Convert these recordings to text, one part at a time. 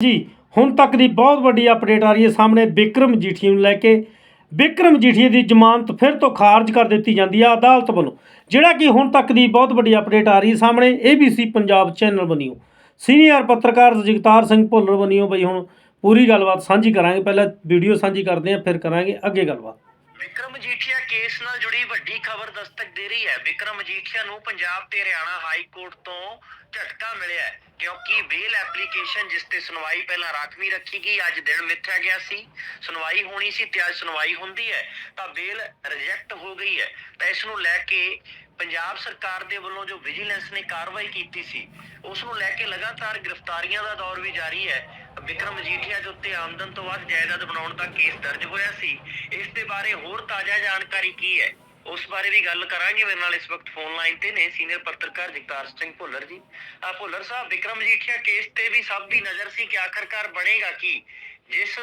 ਜੀ, ਹੁਣ ਤੱਕ ਦੀ ਬਹੁਤ ਵੱਡੀ ਅਪਡੇਟ ਆ ਰਹੀ ਹੈ ਸਾਹਮਣੇ ਵਿਕਰਮ ਜੀਠੀ ਨੂੰ ਲੈ ਕੇ। ਵਿਕਰਮ ਜੀਠੀ ਦੀ ਜ਼ਮਾਨਤ ਫਿਰ ਤੋਂ ਖਾਰਜ ਕਰ ਦਿੱਤੀ ਜਾਂਦੀ ਆ ਅਦਾਲਤ ਵੱਲੋਂ, ਜਿਹੜਾ ਕਿ ਹੁਣ ਤੱਕ ਦੀ ਬਹੁਤ ਵੱਡੀ ਅਪਡੇਟ ਆ ਰਹੀ ਹੈ ਸਾਹਮਣੇ ABC ਪੰਜਾਬ ਚੈਨਲ ਬਣੀਓ ਸੀਨੀਅਰ ਪੱਤਰਕਾਰ ਜਗਤਾਰ ਸਿੰਘ ਭੁੱਲਰ ਬਣੀਓ ਬਈ ਹੁਣ ਪੂਰੀ ਗੱਲਬਾਤ ਸਾਂਝੀ ਕਰਾਂਗੇ। ਪਹਿਲਾਂ ਵੀਡੀਓ ਸਾਂਝੀ ਕਰਦੇ ਹਾਂ, ਫਿਰ ਕਰਾਂਗੇ ਅੱਗੇ ਗੱਲਬਾਤ। ਵਿਕਰਮ ਮਜੀਠੀਆ ਕੇਸ ਨਾਲ ਜੁੜੀ ਵੱਡੀ ਖਬਰ ਦਸਤਕ ਦੇ ਰਹੀ ਹੈ। ਵਿਕਰਮ ਮਜੀਠੀਆ ਨੂੰ ਪੰਜਾਬ ਤੇ ਹਰਿਆਣਾ ਹਾਈ ਕੋਰਟ ਤੋਂ ਝਟਕਾ ਮਿਲਿਆ ਹੈ ਕਿਉਂਕਿ ਬੇਲ ਐਪਲੀਕੇਸ਼ਨ ਜਿਸ ਤੇ ਸੁਣਵਾਈ ਪਹਿਲਾਂ ਰਾਖਵੀਂ ਰੱਖੀ ਗਈ, ਅੱਜ ਦਿਨ ਮਿੱਥਿਆ ਗਿਆ ਸੀ। ਸੁਣਵਾਈ ਹੋਣੀ ਸੀ ਤੇ ਅੱਜ ਸੁਣਵਾਈ ਹੁੰਦੀ ਹੈ ਤਾਂ ਬੇਲ ਰਿਜੈਕਟ ਹੋ ਗਈ ਹੈ। ਤਾਂ ਇਸ ਨੂੰ ਲੈ ਕੇ ਪੰਜਾਬ ਸਰਕਾਰ ਦੇ ਵੱਲੋਂ ਜੋ ਵਿਜੀਲੈਂਸ ਨੇ ਕਾਰਵਾਈ ਕੀਤੀ ਸੀ ਉਸ ਨੂੰ ਲੈ ਕੇ ਲਗਾਤਾਰ ਗ੍ਰਿਫਤਾਰੀਆਂ ਦਾ ਦੌਰ ਵੀ ਜਾਰੀ ਹੈ। ਵਿਕਰਮ ਮਜੀਠੀਆ ਦੇ ਉੱਤੇ ਆਮਦਨ ਤੋਂ ਵੱਧ ਜਾਇਦਾਦ ਬਣਾਉਣ ਦਾ ਕੇਸ ਦਰਜ ਹੋਇਆ ਸੀ। ਇਸ ਦੇ ਬਾਰੇ ਹੋਰ ਤਾਜ਼ਾ ਜਾਣਕਾਰੀ ਕੀ ਹੈ? ਉਸ ਬਾਰੇ ਵੀ ਗੱਲ ਕਰਾਂਗੇ। ਮੇਰੇ ਨਾਲ ਇਸ ਵਕਤ ਫੋਨ ਲਾਈਨ ਤੇ ਨੇ ਸੀਨੀਅਰ ਪੱਤਰਕਾਰ ਜਗਤਾਰ ਸਿੰਘ ਭੁੱਲਰ ਜੀ। ਆ ਭੁੱਲਰ ਸਾਹਿਬ, ਵਿਕਰਮ ਮਜੀਠੀਆ ਕੇਸ ਤੇ ਵੀ ਸਭ ਦੀ ਨਜ਼ਰ ਸੀ ਕਿ ਆਖਰਕਾਰ ਬਣੇਗਾ ਕੀ? ਜਿਸ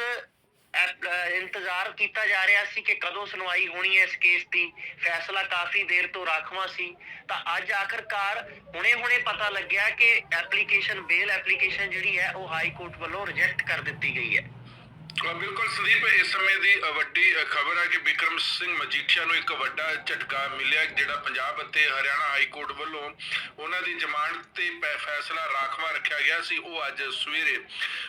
ਇੰਤਜ਼ਾਰ ਕੀਤਾ ਜਾ ਰਿਹਾ ਸੀ ਕਿ ਕਦੋਂ ਸੁਣਵਾਈ ਹੋਣੀ ਹੈ ਇਸ ਕੇਸ ਦੀ। ਫੈਸਲਾ ਕਾਫੀ ਦੇਰ ਤੋਂ ਰਾਖਵਾਂ ਸੀ। ਤਾਂ ਅੱਜ ਆਖਰਕਾਰ ਹੁਣੇ-ਹੁਣੇ ਪਤਾ ਲੱਗਿਆ ਕਿ ਐਪਲੀਕੇਸ਼ਨ ਬੇਲ ਐਪਲੀਕੇਸ਼ਨ ਜਿਹੜੀ ਹੈ, ਉਹ ਹਾਈ ਕੋਰਟ ਵੱਲੋਂ ਰਿਜੈਕਟ ਕਰ ਦਿੱਤੀ ਗਈ ਹੈ। ਬਿਲਕੁਲ ਸੰਦੀਪ, ਇਸ ਸਮੇਂ ਦੀ ਵੱਡੀ ਖਬਰ ਹੈ ਕਿ ਵਿਕਰਮ ਸਿੰਘ ਮਜੀਠੀਆ ਨੂੰ ਇੱਕ ਵੱਡਾ ਝਟਕਾ ਮਿਲਿਆ, ਜਿਹੜਾ ਪੰਜਾਬ ਅਤੇ ਹਰਿਆਣਾ ਹਾਈ ਕੋਰਟ ਵੱਲੋਂ ਉਹਨਾਂ ਦੀ ਜ਼ਮਾਨਤ ਤੇ ਫੈਸਲਾ ਰਾਖਵਾ ਰੱਖਿਆ ਗਿਆ ਸੀ। ਉਹ ਅੱਜ ਸਵੇਰੇ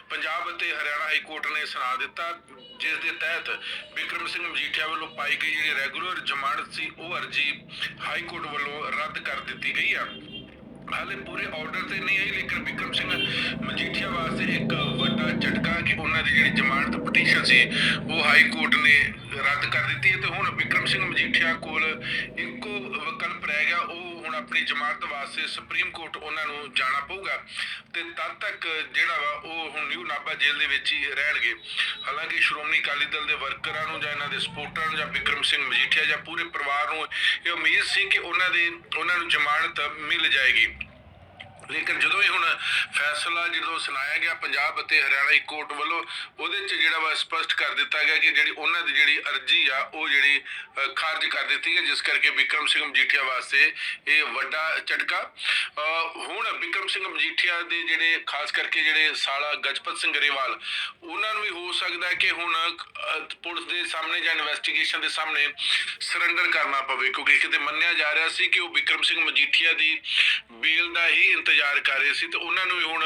ਪੰਜਾਬ ਅਤੇ ਹਰਿਆਣਾ ਹਾਈ ਕੋਰਟ ਨੇ ਸੁਣਾ ਦਿੱਤਾ, ਜਿਸ ਦੇ ਤਹਿਤ ਵਿਕਰਮ ਸਿੰਘ ਮਜੀਠੀਆ ਵੱਲੋਂ ਪਾਈ ਗਈ ਜਿਹੜੀ ਰੈਗੂਲਰ ਜ਼ਮਾਨਤ ਸੀ, ਉਹ ਅਰਜੀ ਹਾਈ ਕੋਰਟ ਵੱਲੋਂ ਰੱਦ ਕਰ ਦਿੱਤੀ ਗਈ ਆ। ਹਾਲੇ ਪੂਰੇ ਆਰਡਰ ਤੇ ਨਹੀਂ ਆਈ, ਲੇਕਿਨ ਵਿਕਰਮ ਸਿੰਘ ਮਜੀਠੀਆ ਵਾਸਤੇ ਇੱਕ ਵੱਡਾ ਝਟਕਾ ਕਿ ਉਹਨਾਂ ਦੀ ਜਿਹੜੀ ਜ਼ਮਾਨਤ ਪਟੀਸ਼ਨ ਸੀ, ਉਹ ਹਾਈ ਕੋਰਟ ਨੇ ਰੱਦ ਕਰ ਦਿੱਤੀ ਹੈ ਤੇ ਹੁਣ ਵਿਕਰਮ ਸਿੰਘ ਮਜੀਠੀਆ ਕੋਲ ਇੱਕੋ ਆਪਣੀ ਜ਼ਮਾਨਤ ਵਾਸਤੇ ਸੁਪਰੀਮ ਕੋਰਟ ਉਹਨਾਂ ਨੂੰ ਜਾਣਾ ਪਊਗਾ ਤੇ ਤਦ ਤੱਕ ਜਿਹੜਾ ਵਾ ਉਹ ਹੁਣ ਨਿਊ ਨਾਭਾ ਜੇਲ੍ਹ ਦੇ ਵਿੱਚ ਹੀ ਰਹਿਣਗੇ। ਹਾਲਾਂਕਿ ਸ਼੍ਰੋਮਣੀ ਅਕਾਲੀ ਦਲ ਦੇ ਵਰਕਰਾਂ ਨੂੰ ਜਾਂ ਇਹਨਾਂ ਦੇ ਸਪੋਰਟਰਾਂ ਨੂੰ ਜਾਂ ਵਿਕਰਮ ਸਿੰਘ ਮਜੀਠੀਆ ਜਾਂ ਪੂਰੇ ਪਰਿਵਾਰ ਨੂੰ ਇਹ ਉਮੀਦ ਸੀ ਕਿ ਉਹਨਾਂ ਦੇ, ਉਹਨਾਂ ਨੂੰ ਜ਼ਮਾਨਤ ਮਿਲ ਜਾਏਗੀ। ਲੇਕਿਨ ਜਦੋਂ ਹੀ ਹੁਣ ਫੈਸਲਾ ਜਦੋਂ ਸੁਣਾਇਆ ਗਿਆ ਪੰਜਾਬ ਅਤੇ ਹਰਿਆਣਾ ਕੋਰਟ ਵੱਲੋਂ ਉਹਦੇ 'ਚ ਜਿਹੜਾ ਵਾ ਸਪਸ਼ਟ ਕਰ ਦਿੱਤਾ ਗਿਆ ਕਿ ਜਿਹੜੀ ਉਹਨਾਂ ਦੀ ਜਿਹੜੀ ਅਰਜੀ ਆ ਉਹ ਜਿਹੜੀ ਖਾਰਜ ਕਰ ਦਿੱਤੀ ਗਈ ਜਿਸ ਕਰਕੇ ਵਿਕਰਮ ਸਿੰਘ ਮਜੀਠੀਆ ਵਾਸਤੇ ਇਹ ਵੱਡਾ ਝਟਕਾ। ਅ, ਹੁਣ ਵਿਕਰਮ ਸਿੰਘ ਮਜੀਠੀਆ ਦੇ ਜਿਹੜੇ ਖਾਸ ਕਰਕੇ ਜਿਹੜੇ ਸਾਲਾ ਗਜਪਤ ਸਿੰਘ ਗਰੇਵਾਲ ਉਹਨਾਂ ਵੀ ਹੋ ਸਕਦਾ ਹੈ ਕਿ ਹੁਣ ਪੁਲਿਸ ਦੇ ਸਾਹਮਣੇ ਜਾਂ ਇਨਵੈਸਟੀਗੇਸ਼ਨ ਦੇ ਸਾਹਮਣੇ ਸਰੈਂਡਰ ਕਰਨਾ ਪਵੇ, ਕਿਉਂਕਿ ਕਿਤੇ ਮੰਨਿਆ ਜਾ ਰਿਹਾ ਸੀ ਕਿ ਉਹ ਵਿਕਰਮ ਸਿੰਘ ਮਜੀਠੀਆ ਦੀ ਬੇਲ ਦਾ ਹੀ ਇੰਤਜ਼ਾਰ ਕਰ ਰਹੇ ਸੀ ਤੇ ਉਹਨਾਂ ਨੂੰ ਵੀ ਹੁਣ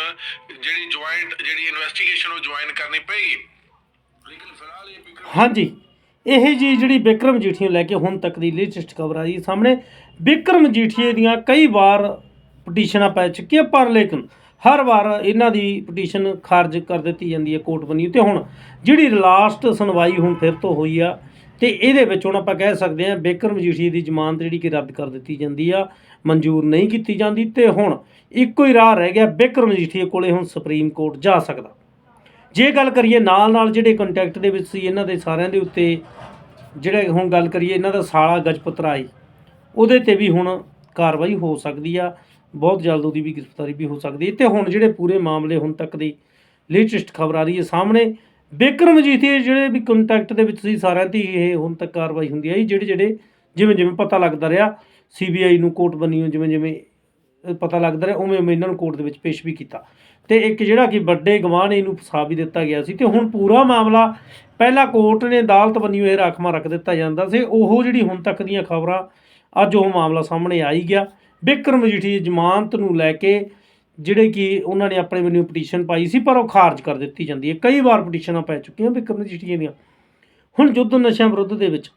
ਜਿਹੜੀ ਜੁਆਇੰਟ ਜਿਹੜੀ ਇਨਵੈਸਟੀਗੇਸ਼ਨ ਉਹ ਜੁਆਇਨ ਕਰਨੀ ਪਏਗੀ। ਲੇਕਿਨ ਫਿਲਹਾਲ ਇਹ ਵਿਕਰਮ ਹਾਂਜੀ। ਇਹ ਜੀ ਜਿਹੜੀ ਵਿਕਰਮ ਜੀਠੀ ਲੈ ਕੇ ਹੁਣ ਤੱਕ ਦੀ ਲੇਟੈਸਟ ਖਬਰ ਆ ਸਾਹਮਣੇ, ਵਿਕਰਮ ਜੀਠੀ ਦੀਆਂ ਕਈ ਵਾਰ ਪਟੀਸ਼ਨਾਂ ਪੈ ਚੁੱਕੀਆਂ ਪਰ ਲੇਕਿਨ ਹਰ ਵਾਰ ਇਹਨਾਂ ਦੀ ਪਟੀਸ਼ਨ ਖਾਰਜ ਕਰ ਦਿੱਤੀ ਜਾਂਦੀ ਹੈ ਕੋਰਟ ਬਣੀ ਤੇ ਹੁਣ ਜਿਹੜੀ ਲਾਸਟ ਸੁਣਵਾਈ ਹੁਣ ਫਿਰ ਤੋਂ ਹੋਈ ਆ, ਤੇ ਇਹਦੇ ਵਿੱਚ ਹੁਣ ਆਪਾਂ ਕਹਿ ਸਕਦੇ ਹਾਂ ਵਿਕਰਮ ਜੀਠੀ ਦੀ ਜ਼ਮਾਨਤ ਜਿਹੜੀ ਕਿ ਰੱਦ ਕਰ ਦਿੱਤੀ ਜਾਂਦੀ ਆ, ਮਨਜ਼ੂਰ ਨਹੀਂ ਕੀਤੀ ਜਾਂਦੀ। ਤੇ ਹੁਣ ਇੱਕੋ ਹੀ ਰਾਹ ਰਹਿ ਗਿਆ ਵਿਕਰਮ ਜੀਠੀ ਕੋਲੇ ਹੁਣ ਸੁਪਰੀਮ ਕੋਰਟ ਜਾ ਸਕਦਾ। ਜੇ ਗੱਲ ਕਰੀਏ ਨਾਲ ਨਾਲ ਜਿਹੜੇ ਕੰਟੈਕਟ ਦੇ ਵਿੱਚ ਸੀ ਇਹਨਾਂ ਦੇ ਸਾਰਿਆਂ ਦੇ ਉੱਤੇ, ਜਿਹੜੇ ਹੁਣ ਗੱਲ ਕਰੀਏ ਇਹਨਾਂ ਦਾ ਸਾਲਾ ਗਜਪਤਰਾਈ ਉਹਦੇ ਤੇ ਵੀ ਹੁਣ ਕਾਰਵਾਈ ਹੋ ਸਕਦੀ ਆ। ਬਹੁਤ ਜਲਦ ਉਹਦੀ ਵੀ ਗ੍ਰਿਫਤਾਰੀ ਵੀ ਹੋ ਸਕਦੀ ਹੈ। ਤੇ ਹੁਣ ਜਿਹੜੇ ਪੂਰੇ ਮਾਮਲੇ ਹੁਣ ਤੱਕ ਦੀ ਲੇਟੈਸਟ ਖਬਰ ਆ ਰਹੀ ਹੈ ਸਾਹਮਣੇ ਵਿਕਰਮਜੀਤ ਦੇ ਜਿਹੜੇ ਵੀ ਕੰਟੈਕਟ ਦੇ ਵਿੱਚ ਸੀ ਸਾਰਿਆਂ ਦੀ, ਇਹ ਹੁਣ ਤੱਕ ਕਾਰਵਾਈ ਹੁੰਦੀ ਆਈ। ਜਿਹੜੇ ਜਿਹੜੇ ਜਿਵੇਂ ਜਿਵੇਂ ਪਤਾ ਲੱਗਦਾ ਰਿਹਾ ਸੀਬੀਆਈ ਨੂੰ ਕੋਰਟ ਬਣੀ ਜਿਵੇਂ ਜਿਵੇਂ ਪਤਾ ਲੱਗਦਾ ਰਿਹਾ, ਉਵੇਂ ਉਵੇਂ ਇਹਨਾਂ ਨੂੰ ਕੋਰਟ ਦੇ ਵਿੱਚ ਪੇਸ਼ ਵੀ ਕੀਤਾ। ਤੇ ਇੱਕ ਜਿਹੜਾ ਕਿ ਵੱਡੇ ਗਵਾਹ ਨੇ, ਇਹਨੂੰ ਫਸਾ ਵੀ ਦਿੱਤਾ ਗਿਆ ਸੀ। ਤੇ ਹੁਣ ਪੂਰਾ ਮਾਮਲਾ, ਪਹਿਲਾਂ ਕੋਰਟ ਨੇ ਅਦਾਲਤ ਬੰਨੀ ਹੋਏ ਰਾਖਵਾਂ ਰੱਖ ਦਿੱਤਾ ਜਾਂਦਾ ਸੀ। ਉਹ ਜਿਹੜੀ ਹੁਣ ਤੱਕ ਦੀਆਂ ਖਬਰਾਂ, ਅੱਜ ਉਹ ਮਾਮਲਾ ਸਾਹਮਣੇ ਆਈ ਗਿਆ। ਬਿਕਰਮ ਮਜੀਠੀ ਦੀ ਜ਼ਮਾਨਤ ਨੂੰ ਲੈ ਕੇ ਜਿਹੜੇ ਕਿ ਉਹਨਾਂ ਨੇ ਆਪਣੇ ਵੱਲੋਂ ਪਟੀਸ਼ਨ ਪਾਈ ਸੀ, ਪਰ ਉਹ ਖਾਰਜ ਕਰ ਦਿੱਤੀ ਜਾਂਦੀ ਹੈ। ਕਈ ਵਾਰ ਪਟੀਸ਼ਨਾਂ ਪੈ ਚੁੱਕੀਆਂ ਬਿਕਰਮ ਮਜੀਠੀਆ ਦੀਆਂ। ਹੁਣ ਯੁੱਧ ਨਸ਼ਿਆਂ ਵਿਰੁੱਧ ਦੇ ਵਿੱਚ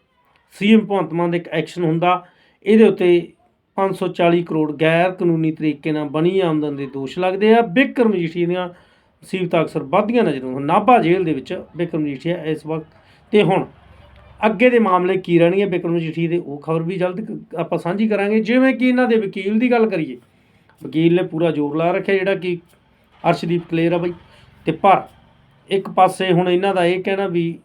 ਸੀਐਮ ਭਗਵੰਤ ਮਾਨ ਦਾ ਇੱਕ ਐਕਸ਼ਨ ਹੁੰਦਾ। ਇਹਦੇ ਉੱਤੇ 540 ਕਰੋੜ ਗੈਰ ਕਾਨੂੰਨੀ ਤਰੀਕੇ ਨਾਲ ਬਣੀ ਆਮਦਨ ਦੇ ਦੋਸ਼ ਲੱਗਦੇ ਆ। ਬਿਕਰਮ ਮਜੀਠੀਆ ਦੀਆਂ ਮੁਸੀਬਤਾਂ ਅਕਸਰ ਵੱਧਦੀਆਂ ਨਜ਼ਰ ਆਉਂਦੀਆਂ। ਨਾਭਾ ਜੇਲ੍ਹ ਦੇ ਵਿੱਚ ਬਿਕਰਮ ਮਜੀਠੀਆ ਇਸ ਵਕਤ ਤੇ ਹੁਣ। ਅੱਗੇ ਦੇ ਮਾਮਲੇ ਕੀ ਰਹਿਣਗੇ ਬਿਕਰਮ ਮਜੀਠੀਆ ਦੇ ਉਹ ਖਬਰ ਵੀ ਜਲਦ ਆਪਾਂ ਸਾਂਝੀ ਕਰਾਂਗੇ। ਜਿਵੇਂ ਕਿ ਇਹਨਾਂ ਦੇ ਵਕੀਲ ਦੀ ਗੱਲ ਕਰੀਏ, ਵਕੀਲ ਨੇ ਪੂਰਾ ਜ਼ੋਰ ਲਾ ਰੱਖਿਆ ਜਿਹੜਾ ਕਿ ਅਰਸ਼ਦੀਪ ਕਲੇਰ ਆ ਬਈ। ਤੇ ਪਰ ਇੱਕ ਪਾਸੇ ਹੁਣ ਇਹਨਾਂ ਦਾ ਇਹ ਕਹਿਣਾ ਵੀ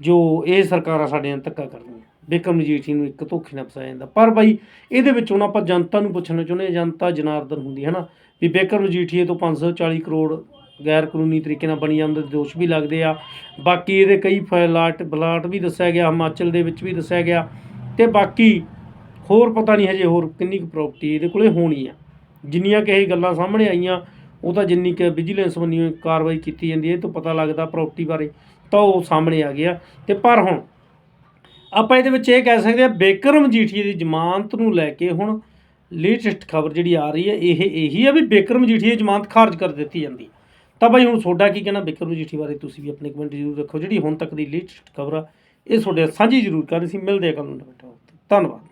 ਜੋ ਇਹ ਸਰਕਾਰਾਂ ਸਾਡੇ ਨਾਲ ਧੱਕਾ ਕਰਦੀਆਂ ਬਿਕਰਮ ਮਜੀਠੀ ਨੂੰ ਇੱਕ ਧੋਖੇ ਨਾਲ ਫਸਾਇਆ ਜਾਂਦਾ। ਪਰ ਬਾਈ ਇਹਦੇ ਵਿੱਚ ਹੁਣ ਆਪਾਂ ਜਨਤਾ ਨੂੰ ਪੁੱਛਣਾ ਚਾਹੁੰਦੇ ਹਾਂ, ਜਨਤਾ ਜਨਾਰਦਨ ਹੁੰਦੀ ਹੈ ਨਾ, ਵੀ ਬਿਕਰਮ ਮਜੀਠੀਏ ਤੋਂ 540 ਕਰੋੜ ਗੈਰ ਕਾਨੂੰਨੀ ਤਰੀਕੇ ਨਾਲ ਬਣੀ ਆਮਦਨ ਦੇ ਦੋਸ਼ ਵੀ ਲੱਗਦੇ ਆ। ਬਾਕੀ ਇਹਦੇ ਕਈ ਫਲਾਟ ਬਲਾਟ ਵੀ ਦੱਸਿਆ ਗਿਆ, ਹਿਮਾਚਲ ਦੇ ਵਿੱਚ ਵੀ ਦੱਸਿਆ ਗਿਆ। ਤੇ ਬਾਕੀ ਹੋਰ ਪਤਾ ਨਹੀਂ ਹਜੇ ਹੋਰ ਕਿੰਨੀ ਕੁ ਪ੍ਰਾਪਰਟੀ ਇਹਦੇ ਕੋਲੇ ਹੋਣੀ ਆ। ਜਿੰਨੀਆਂ ਕਿ ਇਹ ਗੱਲਾਂ ਸਾਹਮਣੇ ਆਈਆਂ, ਉਹ ਤਾਂ ਜਿੰਨੀ ਕਿ ਵਿਜੀਲੈਂਸ ਵੱਲੋਂ ਕਾਰਵਾਈ ਕੀਤੀ ਜਾਂਦੀ ਹੈ, ਇਹ ਤੋਂ ਪਤਾ ਲੱਗਦਾ ਪ੍ਰਾਪਰਟੀ ਬਾਰੇ, ਤਾਂ ਉਹ ਸਾਹਮਣੇ ਆ ਗਿਆ। ਤੇ ਪਰ ਹੁਣ ਆਪਾਂ ਇਹਦੇ ਵਿੱਚ ਇਹ ਕਹਿ ਸਕਦੇ ਆ ਬੇਕਰਮ ਜੀਠੀਏ ਦੀ ਜ਼ਮਾਨਤ ਨੂੰ ਲੈ ਕੇ ਹੁਣ ਲੇਟੈਸਟ ਖਬਰ ਜਿਹੜੀ ਆ ਰਹੀ ਹੈ, ਇਹ ਇਹੀ ਆ ਵੀ ਬੇਕਰਮ ਜੀਠੀਏ ਦੀ ਜ਼ਮਾਨਤ ਖਾਰਜ ਕਰ ਦਿੱਤੀ ਜਾਂਦੀ ਹੈ। ਤਾਂ ਭਾਈ ਹੁਣ ਤੁਹਾਡਾ ਕੀ ਕਹਿਣਾ ਬਿਕਰਮ ਜੀਠੀ ਬਾਰੇ? ਤੁਸੀਂ ਵੀ ਆਪਣੇ ਕਮੈਂਟ ਜ਼ਰੂਰ ਰੱਖੋ। ਜਿਹੜੀ ਹੁਣ ਤੱਕ ਦੀ ਲੇਟੈਸਟ ਖਬਰ ਆ, ਇਹ ਤੁਹਾਡੇ ਸਾਂਝੀ ਜ਼ਰੂਰ ਕਰਨੀ ਸੀ। ਮਿਲਦੇ ਆ ਕੱਲ੍ਹ ਨੂੰ ਨਵੇਂ topic ਧੰਨਵਾਦ।